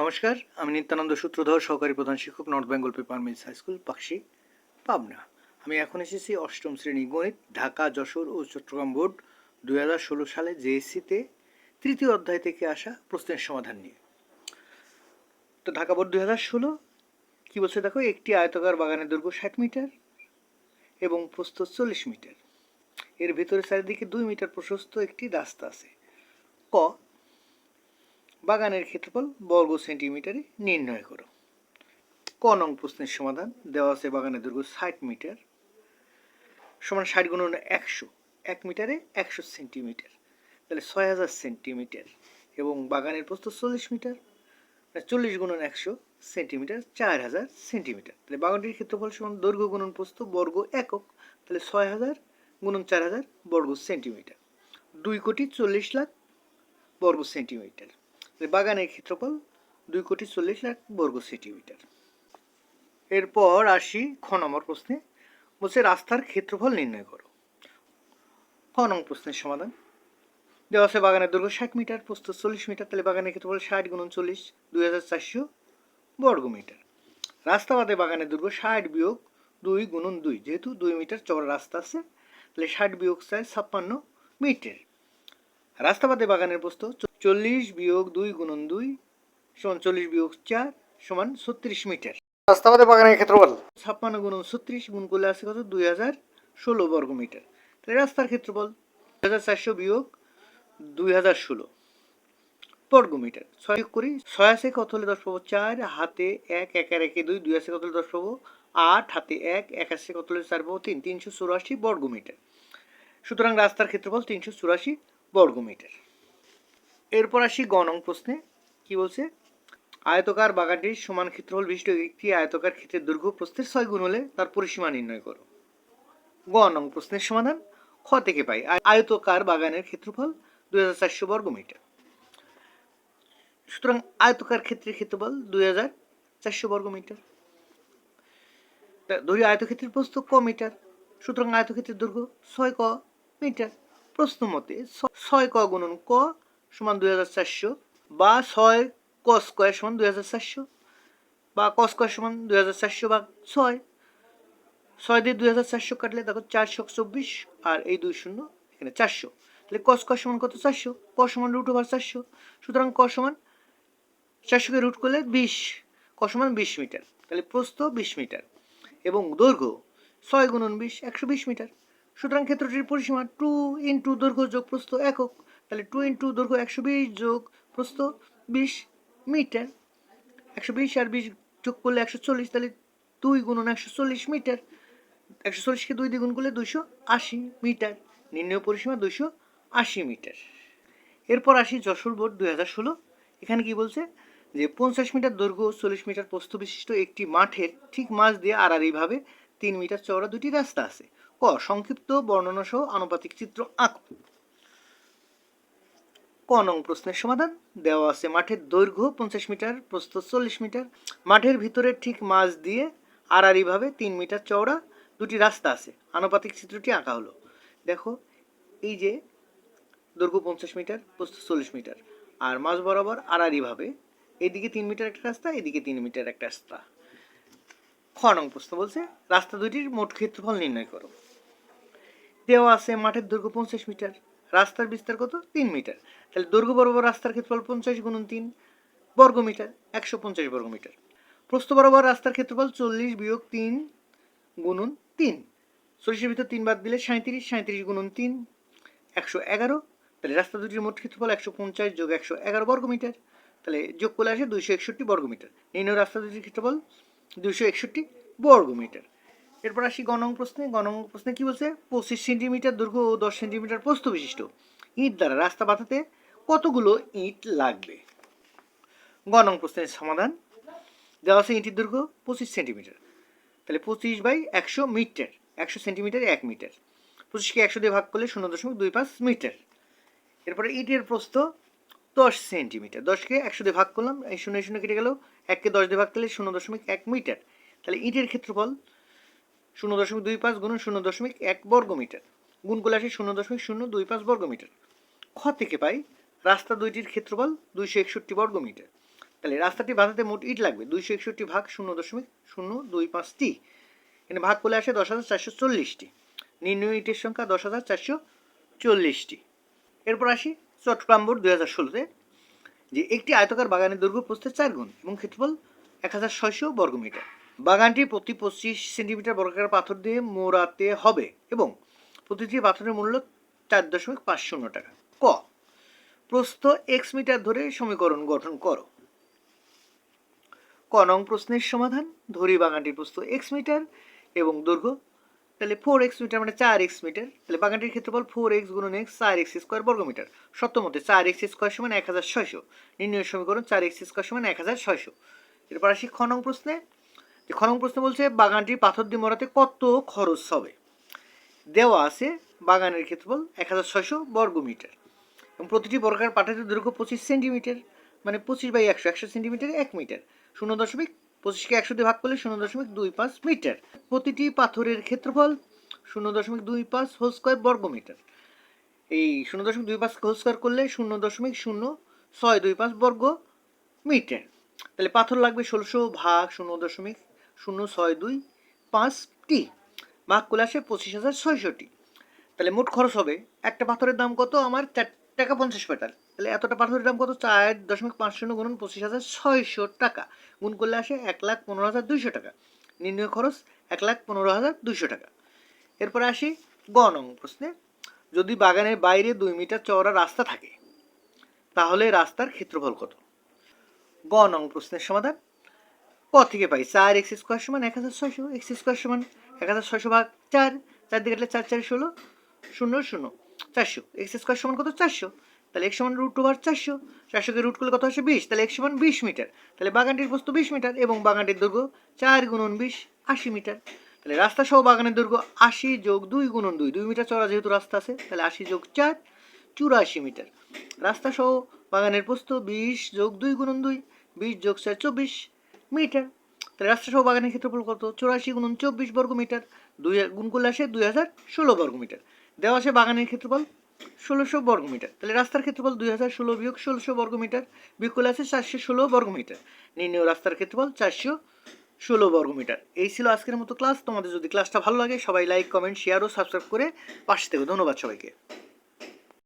নমস্কার, আমি নিত্যানন্দ সূত্রধর, সহকারী প্রধান শিক্ষক north Bengal paper mills high school Paksey Pabna. আমি এখন এসেছি অষ্টম শ্রেণি গণিত, ঢাকা, যশোর ও চট্টগ্রাম বোর্ড দুই হাজার ষোলো সালে জেএসসিতে তৃতীয় অধ্যায় থেকে আসা প্রশ্নের সমাধান নিয়ে। তো ঢাকা বোর্ড দুই হাজার ষোলো, কী বলছে দেখো? একটি আয়তকার বাগানের দৈর্ঘ্য ষাট মিটার এবং প্রস্থ চল্লিশ মিটার। এর ভিতরে চারিদিকে দুই মিটার প্রশস্ত একটি রাস্তা আছে। ক বাগানের ক্ষেত্রফল বর্গ সেন্টিমিটারে নির্ণয় করো। ক নং প্রশ্নের সমাধান, দেওয়া আছে বাগানের দৈর্ঘ্য ষাট মিটার, সমান ষাট গুণন একশো, এক মিটারে একশো সেন্টিমিটার, তাহলে ছয় হাজার সেন্টিমিটার, এবং বাগানের প্রস্থ চল্লিশ মিটার মানে চল্লিশ গুণন একশো সেন্টিমিটার, চার হাজার সেন্টিমিটার। তাহলে বাগানটির ক্ষেত্রফল সমান দৈর্ঘ্য গুণন প্রস্থ বর্গ একক, তাহলে ছয় হাজার গুণন চার হাজার বর্গ সেন্টিমিটার। দুই কোটি চল্লিশ লাখ বর্গ সেন্টিমিটার। বাগানের ক্ষেত্রফল দুই কোটি চল্লিশ লাখ বর্গ সেন্টিমিটার। এরপর আসি খ নম্বর প্রশ্নে, বলছে রাস্তার ক্ষেত্রফল নির্ণয় করো। খ নং প্রশ্নের সমাধান। দেওয়া আছে বাগানের দৈর্ঘ্য ষাট মিটার, প্রস্থ চল্লিশ মিটার, তাহলে বাগানের ক্ষেত্রফল ষাট গুণন চল্লিশ, দুই হাজার চারশো বর্গ মিটার। রাস্তা বাদে বাগানের দৈর্ঘ্য ষাট বিয়োগ দুই গুণন দুই, যেহেতু দুই মিটার চওড়া রাস্তা আছে, তাহলে ষাট বিয়োগ চায় ছাপ্পান্ন মিটার। রাস্তা বাদে বাগানের প্রস্থ চল্লিশ বিয়োগ দুই গুণন দুই সমান চল্লিশ বিয়োগ চার সমান ছত্রিশ মিটার। রাস্তা বাদে বাগানের ক্ষেত্রফল? ছাপ্পান্ন গুণন ছত্রিশ গুণ করলে আছে কত? দুই হাজার ষোলো বর্গ মিটার। তাহলে রাস্তার ক্ষেত্রফল দুই হাজার চারশো বিয়োগ দুই হাজার ষোলো বর্গ মিটার। ছয় করি ছয় আছে কত হলে দশ পাবো? চার। হাতে এক এক আর একে দুই দুই আছে কত হলে দশ পাবো? আট। হাতে এক এক আছে কত হলে চার পাবো? তিন। তিনশো চুরাশি বর্গ মিটার। সুতরাং রাস্তার ক্ষেত্রফল তিনশো চুরাশি বর্গ মিটার এরপর আসি গ নং প্রশ্নে। কি বলছে? আয়তকার বাগানটির সমান ক্ষেত্রফল বিশিষ্ট একটি আয়তকার ক্ষেত্রের দৈর্ঘ্য প্রস্থের ছয় গুণ হলে তার পরিসীমা নির্ণয় করো। গ নং প্রশ্নের সমাধান। খ থেকে পাই। আয়- আয়তকার বাগানের ক্ষেত্রফল দুই হাজার চারশো বর্গ মিটার সুতরাং আয়তকার ক্ষেত্রের ক্ষেত্রফল দুই হাজার চারশো বর্গ মিটার তা ধরি আয়তক্ষেত্রের প্রস্থ ক মিটার। সুতরাং আয়তক্ষেত্রের দৈর্ঘ্য ছয় ক মিটার। প্রশ্ন মতে ছয় ক গুণন ক সমান দুই হাজার চারশো বা ছয় ক স্কোয়ার সমান দুই হাজার চারশো বা ক স্কোয়ার সমান দুই হাজার চারশো বা ছয়। ছয় দিয়ে দুই হাজার চারশো কাটলে দেখো চারশো চব্বিশ আর এই দুই শূন্য এখানে চারশো। তাহলে ক স্কোয়ার সমান কত? চারশো। ক সমান রুট ওভার চারশো। সুতরাং ক সমান চারশোকে রুট করলে বিশ। ক সমান বিশ মিটার। তাহলে প্রস্থ বিশ মিটার এবং দৈর্ঘ্য ছয় গুণন বিশ, একশো বিশ মিটার। সুতরাং ক্ষেত্রটির পরিসীমা টু ইন্টু দৈর্ঘ্য যোগ প্রস্থ একক, তাহলে টু ইন্টু দৈর্ঘ্য একশো বিশ যোগ প্রস্থ বিশ মিটার। একশো বিশ আর বিশ যোগ করলে একশো চল্লিশ, তাহলে দুই গুণন একশো চল্লিশ মিটার। একশো চল্লিশকে দুই দ্বিগুণ করলে দুইশো আশি মিটার। নির্ণয় পরিসীমা দুইশো আশি মিটার। এরপর আসি যশোর বোর্ড দুই হাজার ষোলো। এখানে কি বলছে? যে পঞ্চাশ মিটার দৈর্ঘ্য চল্লিশ মিটার প্রস্থ বিশিষ্ট একটি মাঠের ঠিক মাছ দিয়ে আড়াআড়িভাবে তিন মিটার চওড়া দুটি রাস্তা আছে। ক, সংক্ষিপ্ত বর্ণনা সহ আনুপাতিক চিত্র আঁক। ক নং প্রশ্নের সমাধান। দেওয়া আছে মাঠের দৈর্ঘ্য পঞ্চাশ মিটার, প্রস্থ চল্লিশ মিটার। মাঠের ভিতরে ঠিক মাঝ দিয়ে আড়াআড়িভাবে তিন মিটার চওড়া দুটি রাস্তা আছে। আনুপাতিক চিত্রটি আঁকা হলো। দেখো, এই যে দৈর্ঘ্য পঞ্চাশ মিটার, প্রস্থ চল্লিশ মিটার। আর মাঝ বরাবর আড়াআড়িভাবে এদিকে তিন মিটার একটা রাস্তা, এদিকে তিন মিটার একটা রাস্তা। খ নং প্রশ্ন বলছে, রাস্তা দুটির মোট ক্ষেত্রফল নির্ণয় করো। দেওয়া আছে মাঠের দৈর্ঘ্য পঞ্চাশ মিটার, রাস্তার বিস্তার কত? তিন মিটার। তাহলে দৈর্ঘ্য বরাবর রাস্তার ক্ষেত্রফল পঞ্চাশ গুণন তিন, বর্গ মিটার, একশো পঞ্চাশ বর্গ মিটার। প্রস্থ বরাবর রাস্তার ক্ষেত্রফল চল্লিশ বিয়োগ তিন গুণন তিন। চল্লিশের ভিতর তিন বাদ দিলে সাঁত্রিশ সাঁত্রিশ গুণন তিন, একশো এগারো। তাহলে রাস্তা দুটির মোট ক্ষেত্রফল একশো পঞ্চাশ যোগ একশো এগারো বর্গ মিটার। তাহলে যোগ করলে আসে দুইশো একষট্টি বর্গ মিটার। নির্ণয় রাস্তা দুটির ক্ষেত্রফল দুইশো একষট্টি বর্গ মিটার এরপর আসি গণং প্রশ্নে। গণং প্রশ্নে কি বলছে? পঁচিশ সেন্টিমিটার দৈর্ঘ্য ও দশ সেন্টিমিটার প্রস্থ বিশিষ্ট। ইট দ্বারা রাস্তা বাঁধাতে কতগুলো ইট লাগবে? গণং প্রশ্নের সমাধান। দেওয়া আছে ইটের দৈর্ঘ্য পঁচিশ সেন্টিমিটার। তাহলে পঁচিশ বাই একশো মিটার। একশো সেন্টিমিটার এক মিটার। পঁচিশকে একশো দিয়ে ভাগ করলে শূন্য দশমিক দুই পাঁচ মিটার। এরপরে ইটের প্রস্থ দশ সেন্টিমিটার। দশকে একশো দিয়ে ভাগ করলাম, এই শূন্য শূন্য কেটে গেল এককে দশ দিয়ে ভাগ করলে শূন্য দশমিক এক মিটার। তাহলে ইটের ক্ষেত্রফল শূন্য দশমিক দুই পাঁচ গুণ শূন্য দশমিক এক বর্গ মিটার। গুণ করলে আসে শূন্য দশমিক শূন্য দুই পাঁচ বর্গ মিটার। খ থেকে পাই, রাস্তা দুইটির ক্ষেত্রফল দুইশো একষট্টি বর্গ মিটার। তাহলে রাস্তাটি বাঁধাতে মোট ইট লাগবে, দুইশো একষট্টি ভাগ শূন্য দশমিক শূন্য দুই পাঁচটি এখানে ভাগ করলে আসে দশ হাজার চারশো চল্লিশটি নির্ণয় ইটের সংখ্যা দশ হাজার চারশো চল্লিশটি এরপর আসি চট্টগ্রাম বোর্ড দুই হাজার ষোলোতে। যে একটি আয়তকার বাগানের দৈর্ঘ্য প্রস্থে চার গুণ এবং ক্ষেত্রফল এক হাজার ছয়শো বর্গমিটার। বাগানটি প্রতি পঁচিশ সেন্টিমিটার বর্গাকার পাথর দিয়ে মোড়াতে হবে এবং প্রতিটি পাথরের মূল্য চার দশমিক পাঁচ শূন্য টাকা। ক, প্রস্থ এক্স মিটার ধরে সমীকরণ গঠন করো। ক, নং প্রশ্নের সমাধান, ধরি বাগানটির প্রস্থ এক্স মিটার এবং দৈর্ঘ্য তাহলে ফোর এক্স মিটার মানে চার এক্স মিটার তাহলে বাগানটির ক্ষেত্রফল ফোর এক্স গুণন এক্স চার এক্স স্কোয়ার বর্গমিটার। সত্যমতে চার এক্স স্কোয়ার সমান এক হাজার ছয়শো। নির্ণয় সমীকরণ চার এক্স স্কোয়ার সমান এক হাজার ছয়শো। এরপর আসি খ নং প্রশ্নে। যে খ নং প্রশ্ন বলছে বাগানটির পাথর দিয়ে মরাতে কত খরচ হবে? দেওয়া আছে বাগানের ক্ষেত্রফল এক হাজার ছয়শো বর্গমিটার। এবং প্রতিটি বর্গাকার পাঠের দৈর্ঘ্য পঁচিশ সেন্টিমিটার মানে পঁচিশ বাই একশো একশো সেন্টিমিটার এক মিটার শূন্য দশমিক পঁচিশকে একশো দিয়ে ভাগ করলে শূন্য দশমিক দুই পাঁচ মিটার। প্রতিটি পাথরের ক্ষেত্রফল শূন্য দশমিক দুই পাঁচ হোল স্কোয়ার বর্গমিটার। এই শূন্য দশমিক দুই পাঁচ হোল স্কোয়ার করলে শূন্য দশমিক শূন্য ছয় দুই পাঁচ বর্গ মিটার তাহলে পাথর লাগবে ষোলোশো ভাগ শূন্য দশমিক শূন্য ছয় দুই পাঁচটি ভাগ করলে আসে পঁচিশ হাজার ছয়শোটি তাহলে মোট খরচ হবে, একটা পাথরের দাম কত? আমার চার টাকা পঞ্চাশ পেটাল। তাহলে এতটা পাথরের দাম কত? চার দশমিক পাঁচ শূন্য গুণন পঁচিশ হাজার ছয়শো টাকা। গুণ করলে আসে এক লাখ পনেরো হাজার দুইশো টাকা। নির্ণয় খরচ এক লাখ পনেরো হাজার দুইশো টাকা। এরপরে আসি গ নং প্রশ্নে। যদি বাগানের বাইরে দুই মিটার চওড়া রাস্তা থাকে, তাহলে রাস্তার ক্ষেত্রফল কত? গ নং প্রশ্নের সমাধান। ক থেকে পাই চার এক্স স্কোয়ার সমান এক হাজার ছয়শো। এক্স স্কোয়ার সমান এক হাজার ছয়শো ভাগ চার চার দিকে কাটলে চার চার ষোলো, শূন্য শূন্য, চারশো। এক্স স্কোয়ার সমান কত? চারশো। তাহলে এক্স সমান রুট ওভার চারশো। চারশোকে রুট করলে কত আসে? বিশ। তাহলে এক্স সমান বিশ মিটার। তাহলে বাগানটির বস্তু বিশ মিটার এবং বাগানটির দৈর্ঘ্য চার গুণন বিশ, আশি মিটার। তাহলে রাস্তা সহ বাগানের দৈর্ঘ্য আশি যোগ দুই গুণন দুই। দুই মিটার চড়া যেহেতু রাস্তা আছে, তাহলে আশি যোগ চার, চুরাশি মিটার। রাস্তা সহ বাগানের প্রস্ত বিশ যোগ দুই গুণন দুই, বিশ যোগ চার চব্বিশ মিটার। তাহলে রাস্তা সহ বাগানের ক্ষেত্রফল কত? চৌরাশি গুণন চব্বিশ বর্গ মিটার। দুই গুণ করলে আসে দুই হাজার ষোলো বর্গ মিটার। দেওয়া আছে বাগানের ক্ষেত্রফল ষোলোশো বর্গ মিটার তাহলে রাস্তার ক্ষেত্রফল দুই হাজার ষোলো বিয়োগ ষোলোশো বর্গ মিটার বিয়োগ করলে আছে চারশো ষোলো বর্গ মিটার নির্ণয় রাস্তার ক্ষেত্রফল চারশো ষোলো বর্গ মিটার এই ছিল আজকের মতো ক্লাস। তোমাদের যদি ক্লাসটা ভালো লাগে, সবাই লাইক কমেন্ট শেয়ার ও সাবস্ক্রাইব করে পাশে থেকে। ধন্যবাদ সবাইকে।